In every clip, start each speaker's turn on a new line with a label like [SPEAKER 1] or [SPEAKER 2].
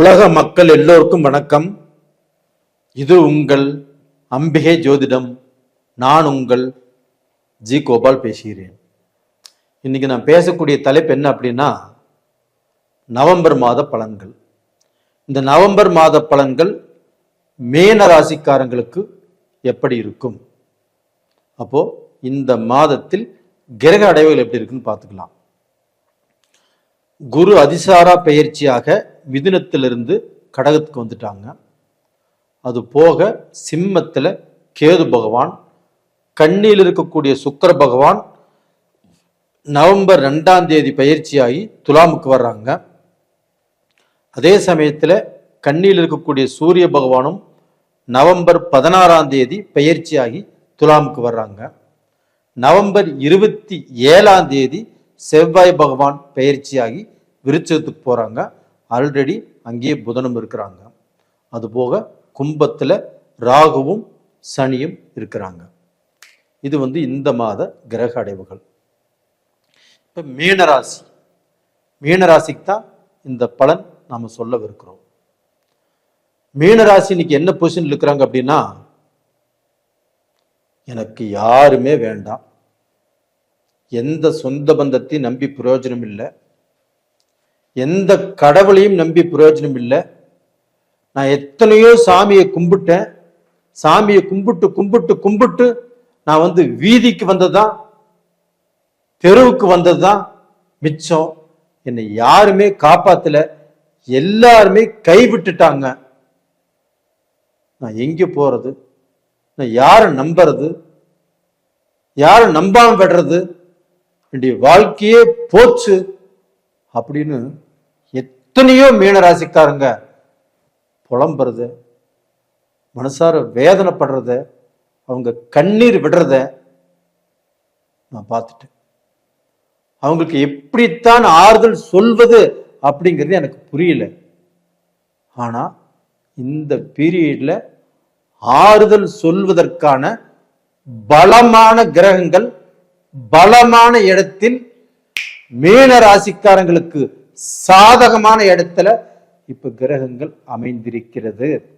[SPEAKER 1] உலக மக்கள் எல்லோருக்கும் வணக்கம். இது உங்கள் அம்பிகை ஜோதிடம். நான் உங்கள் ஜி கோபால் பேசுகிறேன். இன்னைக்கு நான் பேசக்கூடிய தலைப்பு என்ன அப்படின்னா நவம்பர் மாத பலன்கள். இந்த நவம்பர் மாத பலன்கள் மேன ராசிக்காரங்களுக்கு எப்படி இருக்கும்? அப்போ இந்த மாதத்தில் கிரக அடைவுகள் எப்படி இருக்குன்னு பார்த்துக்கலாம். குரு அதிசாரா பெயர்ச்சியாக மிதுனத்திலிருந்து கடகத்துக்கு வந்துட்டாங்க. அது போக சிம்மத்தில் கேது பகவான் கண்ணியில் இருக்கக்கூடிய சுக்கர பகவான் நவம்பர் ரெண்டாம் தேதி பயிற்சியாகி துலாமுக்கு வர்றாங்க. அதே சமயத்தில் கண்ணியில் இருக்கக்கூடிய சூரிய பகவானும் நவம்பர் பதினாறாம் தேதி பயிற்சியாகி துலாமுக்கு வர்றாங்க. நவம்பர் இருபத்தி ஏழாம் தேதி செவ்வாய் பகவான் பயிற்சியாகி விருச்சத்துக்கு போகிறாங்க ஆல்ரெடி அங்கேயே புதனும் இருக்கிறாங்க. அதுபோக கும்பத்தில் ராகுவும் சனியும் இருக்கிறாங்க. இது வந்து இந்த மாத கிரக அடைவுகள். இப்போ மீனராசி. மீனராசிக்கு தான் இந்த பலன் நாம் சொல்லவிருக்கிறோம். மீனராசி இன்னைக்கு என்ன பொசிஷன் இருக்கிறாங்க அப்படின்னா எனக்கு யாருமே வேண்டாம். எந்த சொந்த பந்தத்தையும் நம்பி பிரயோஜனம் இல்லை. எந்த கடவுளையும் நம்பி பிரயோஜனம் இல்லை. நான் எத்தனையோ சாமியை கும்பிட்டேன். சாமியை கும்பிட்டு கும்பிட்டு கும்பிட்டு நான் வந்து வீதிக்கு வந்ததுதான். தெருவுக்கு வந்ததுதான். மிச்சம் என்னை யாருமே காப்பாத்தல. எல்லாருமே கைவிட்டுட்டாங்க. நான் எங்க போறது? நான் யாரை நம்புறது? யாரை நம்பாம விடுறது? என்னுடைய வாழ்க்கையே போச்சு. அப்படின்னு எத்தனையோ மீனராசிக்காரங்க புலம்புறது மனசார வேதனைப்படுறத அவங்க கண்ணீர் விடுறத நான் பார்த்துட்டேன். அவங்களுக்கு எப்படித்தான் ஆறுதல் சொல்வது அப்படிங்கிறது எனக்கு புரியல. ஆனா இந்த பீரியட்ல ஆறுதல் சொல்வதற்கான பலமான கிரகங்கள் பலமான இடத்தில் மீன ராசிக்காரங்களுக்கு சாதகமான இடத்துல இப்ப கிரகங்கள் அமைந்திருக்கிறது.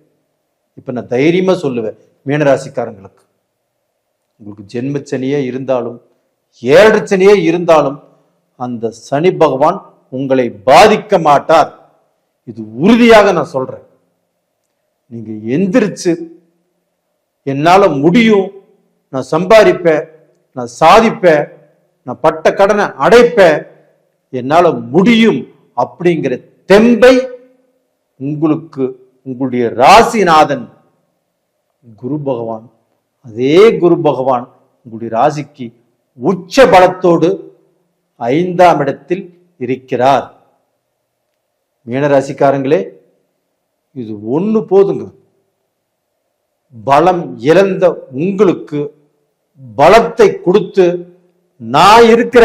[SPEAKER 1] இப்ப நான் தைரியமா சொல்லுவேன் மீனராசிக்காரங்களுக்கு. உங்களுக்கு ஜென்மச்சனியே இருந்தாலும் ஏழு இருந்தாலும் அந்த சனி பகவான் உங்களை பாதிக்க மாட்டார். இது உறுதியாக நான் சொல்றேன். நீங்க எந்திரிச்சு என்னால முடியும் நான் சம்பாதிப்பேன் நான் சாதிப்பேன் நான் பட்ட கடனை அடைப்பேன் என்னால முடியும். அப்படிங்கிற தெம்பை உங்களுக்கு உங்களுடைய ராசிநாதன் குரு பகவான் அதே குரு பகவான் உங்களுடைய ராசிக்கு உச்ச பலத்தோடு ஐந்தாம் இடத்தில் இருக்கிறார். மீனராசிக்காரங்களே இது ஒண்ணு போதுங்க. பலம் இழந்த உங்களுக்கு பலத்தை கொடுத்து நான் இருக்கிற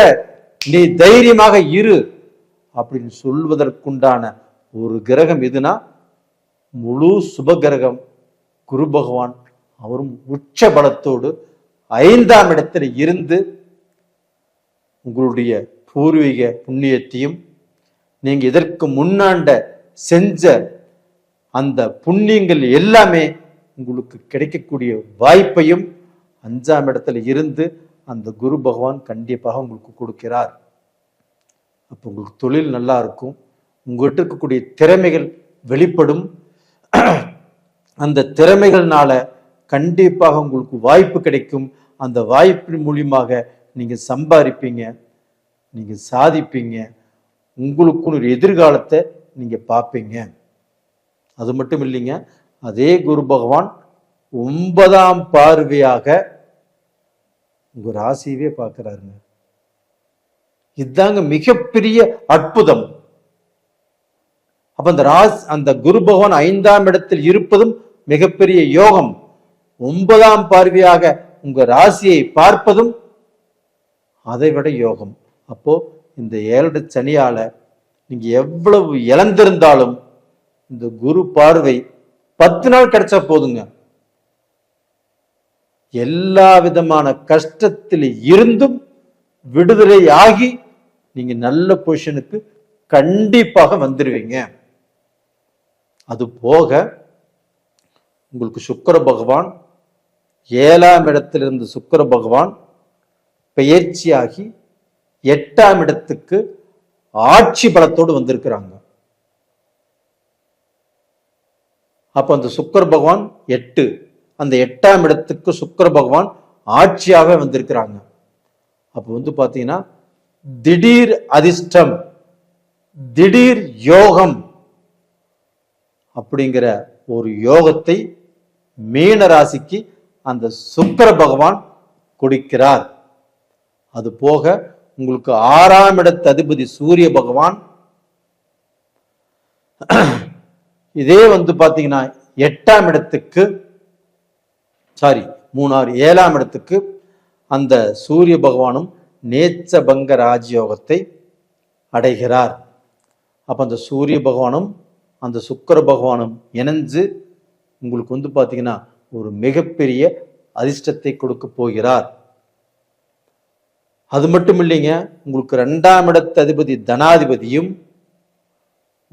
[SPEAKER 1] நீ தைரியமாக இரு. அப்படின்னு சொல்வதற்குண்டான ஒரு கிரகம் எதுனா முழு சுப கிரகம். குரு பகவான் அவரும் உச்ச பலத்தோடு ஐந்தாம் இடத்துல இருந்து உங்களுடைய பூர்வீக புண்ணியத்தையும் நீங்க இதற்கு முன்னாண்ட செஞ்ச அந்த புண்ணியங்கள் எல்லாமே உங்களுக்கு கிடைக்கக்கூடிய வாய்ப்பையும் அஞ்சாம் இடத்துல இருந்து அந்த குரு பகவான் கண்டிப்பாக உங்களுக்கு கொடுக்கிறார். அப்போ உங்களுக்கு தொழில் நல்லா இருக்கும். உங்கள்கிட்ட இருக்கக்கூடிய திறமைகள் வெளிப்படும். அந்த திறமைகள்னால கண்டிப்பாக உங்களுக்கு வாய்ப்பு கிடைக்கும். அந்த வாய்ப்பின் மூலியமாக நீங்கள் சம்பாதிப்பீங்க. நீங்கள் சாதிப்பீங்க. உங்களுக்குன்னு ஒரு எதிர்காலத்தை நீங்கள் பார்ப்பீங்க. அது மட்டும் இல்லைங்க அதே குரு பகவான் ஒன்பதாம் பார்வையாக உங்கள் ராசியவே பார்க்குறாருங்க. இதுதாங்க மிகப்பெரிய அற்புதம். அப்ப அந்த ராஸ் அந்த குரு பகவான் ஐந்தாம் இடத்தில் இருப்பதும் மிகப்பெரிய யோகம். ஒன்பதாம் பார்வையாக உங்க ராசியை பார்ப்பதும் அதை விட யோகம். அப்போ இந்த ஏழு சனியால நீங்க எவ்வளவு இழந்திருந்தாலும் இந்த குரு பார்வை பத்து நாள் கிடைச்சா போதுங்க. எல்லா விதமான கஷ்டத்தில் இருந்தும் விடுதலை ஆகி நீங்க நல்ல பொசிஷனுக்கு கண்டிப்பாக வந்துருவீங்க. அது போக உங்களுக்கு சுக்கர பகவான் ஏழாம் இடத்திலிருந்து சுக்கர பகவான் பெயர்ச்சியாகி எட்டாம் இடத்துக்கு ஆட்சி பலத்தோடு வந்திருக்கிறாங்க. அப்ப அந்த சுக்கர பகவான் எட்டு அந்த எட்டாம் இடத்துக்கு சுக்கர பகவான் ஆட்சியாக வந்திருக்கிறாங்க. அப்போ வந்து பாத்தீங்கன்னா திடீர் அதிர்ஷ்டம் திடீர் யோகம் அப்படிங்கிற ஒரு யோகத்தை மீன ராசிக்கு அந்த சுக்கிர பகவான் கொடுக்கிறார். அது போக உங்களுக்கு ஆறாம் இடத்து அதிபதி சூரிய பகவான். இதே வந்து பார்த்தீங்கன்னா எட்டாம் இடத்துக்கு சாரி மூணாறு ஏழாம் இடத்துக்கு அந்த சூரிய பகவானும் நேச்சபங்க ராஜயோகத்தை அடைகிறார். அப்போ அந்த சூரிய பகவானும் அந்த சுக்கர பகவானும் இணைஞ்சு உங்களுக்கு வந்து பார்த்தீங்கன்னா ஒரு மிகப்பெரிய அதிர்ஷ்டத்தை கொடுக்க போகிறார். அது மட்டும் இல்லைங்க உங்களுக்கு ரெண்டாம் இடத்து அதிபதி தனாதிபதியும்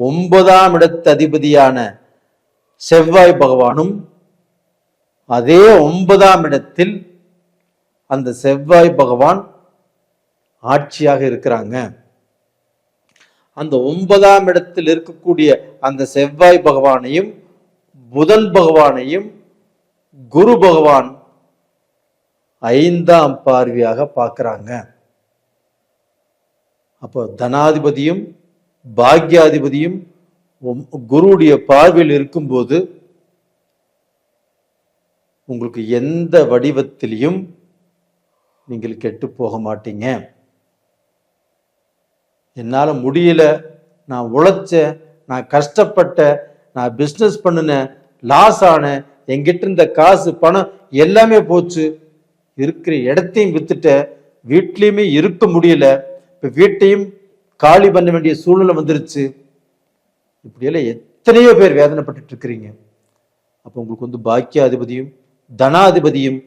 [SPEAKER 1] ஒன்பதாம் இடத்து அதிபதியான செவ்வாய் பகவானும் அதே ஒன்பதாம் இடத்தில் அந்த செவ்வாய் பகவான் ஆட்சியாக இருக்கிறாங்க. அந்த ஒன்பதாம் இடத்தில் இருக்கக்கூடிய அந்த செவ்வாய் பகவானையும் புதன் பகவானையும் குரு பகவான் ஐந்தாம் பார்வையாக பார்க்குறாங்க. அப்போ தனாதிபதியும் பாக்யாதிபதியும் ஒம்- குருவுடைய பார்வையில் இருக்கும்போது உங்களுக்கு எந்த வடிவத்திலையும் நீங்கள் கெட்டு போக மாட்டீங்க. என்னால் முடியல. நான் உழைச்சேன். நான் கஷ்டப்பட்டேன். நான் பிஸ்னஸ் பண்ணினேன். லாஸ் ஆனேன். என்கிட்ட இருந்த காசு பணம் எல்லாமே போச்சு. இருக்கிற இடத்தையும் வித்துட்டேன். வீட்லேயுமே இருக்க முடியல. இப்போ வீட்டையும் காலி பண்ண வேண்டிய சூழ்நிலை வந்துருச்சு. இப்படியெல்லாம் எத்தனையோ பேர் வேதனைப்பட்டு இருக்கிறீங்க. அப்போ உங்களுக்கு வந்து பாக்கியாதிபதியும் தனாதிபதியும்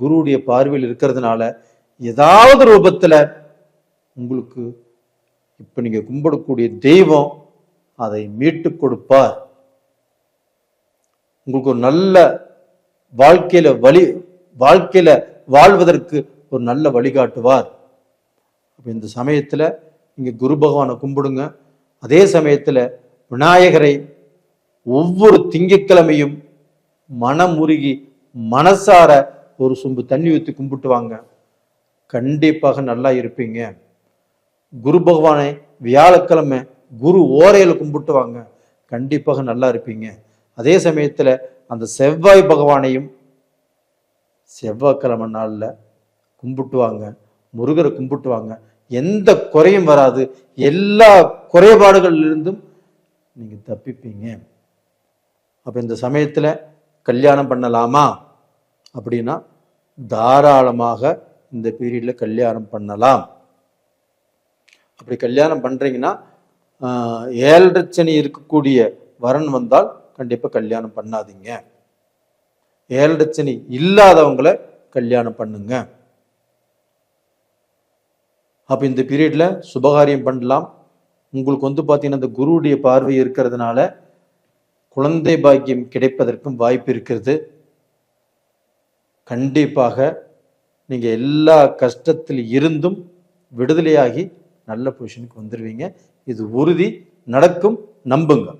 [SPEAKER 1] குருவுடைய பார்வையில் இருக்கிறதுனால ஏதாவது ரூபத்தில் உங்களுக்கு இப்போ நீங்கள் கும்பிடக்கூடிய தெய்வம் அதை மீட்டு கொடுப்பார். உங்களுக்கு ஒரு நல்ல வாழ்க்கையில வழி வாழ்க்கையில வாழ்வதற்கு ஒரு நல்ல வழிகாட்டுவார். அப்போ இந்த சமயத்தில் நீங்கள் குரு பகவானை கும்பிடுங்க. அதே சமயத்தில் விநாயகரை ஒவ்வொரு திங்கட்கிழமையும் மனமுருகி மனசார ஒரு சொம்பு தண்ணி ஊற்றி கும்பிட்டு வாங்க கண்டிப்பாக நல்லா இருப்பீங்க. குரு பகவானை வியாழக்கிழமை குரு ஓரையில் கும்பிட்டு வாங்க. கண்டிப்பாக நல்லா இருப்பீங்க. அதே சமயத்தில் அந்த செவ்வாய் பகவானையும் செவ்வாய்க்கிழமை நாளில் கும்பிட்டுவாங்க முருகரை கும்பிட்டுவாங்க எந்த குறையும் வராது. எல்லா குறைபாடுகளிலிருந்தும் நீங்கள் தப்பிப்பீங்க. அப்போ இந்த சமயத்தில் கல்யாணம் பண்ணலாமா? அப்படின்னா தாராளமாக இந்த பீரியடில் கல்யாணம் பண்ணலாம். அப்படி கல்யாணம் பண்ணுறீங்கன்னா ஆஹ், ஏழரை சனி இருக்கக்கூடிய வரன் வந்தால் கண்டிப்பாக கல்யாணம் பண்ணாதீங்க. ஏழரை சனி இல்லாதவங்களை கல்யாணம் பண்ணுங்க. அப்போ இந்த பீரியடில் சுபகாரியம் பண்ணலாம். உங்களுக்கு வந்து பார்த்தீங்கன்னா இந்த குருவுடைய பார்வை இருக்கிறதுனால குழந்தை பாக்கியம் கிடைப்பதற்கும் வாய்ப்பு இருக்கிறது. கண்டிப்பாக நீங்கள் எல்லா கஷ்டத்தில் இருந்தும் விடுதலையாகி நல்ல பொசிஷனுக்கு வந்துடுவீங்க இது உறுதி நடக்கும் நம்புங்க.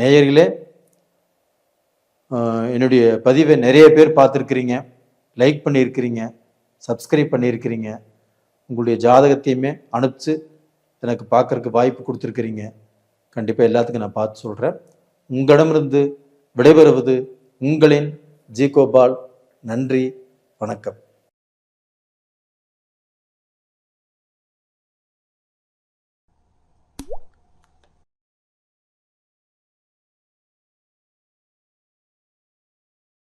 [SPEAKER 1] நேயர்களே என்னுடைய பதிவை நிறைய பேர் பார்த்துருக்குறீங்க. லைக் பண்ணியிருக்கிறீங்க சப்ஸ்கிரைப் பண்ணியிருக்கிறீங்க. உங்களுடைய ஜாதகத்தையுமே அனுப்பிச்சு எனக்கு பார்க்குறக்கு வாய்ப்பு கொடுத்துருக்குறீங்க. கண்டிப்பாக எல்லாத்துக்கும் நான் பார்த்து சொல்கிறேன் உங்களிடமிருந்து விடைபெறுவது உங்களின் ஜி கோபால் நன்றி வணக்கம்.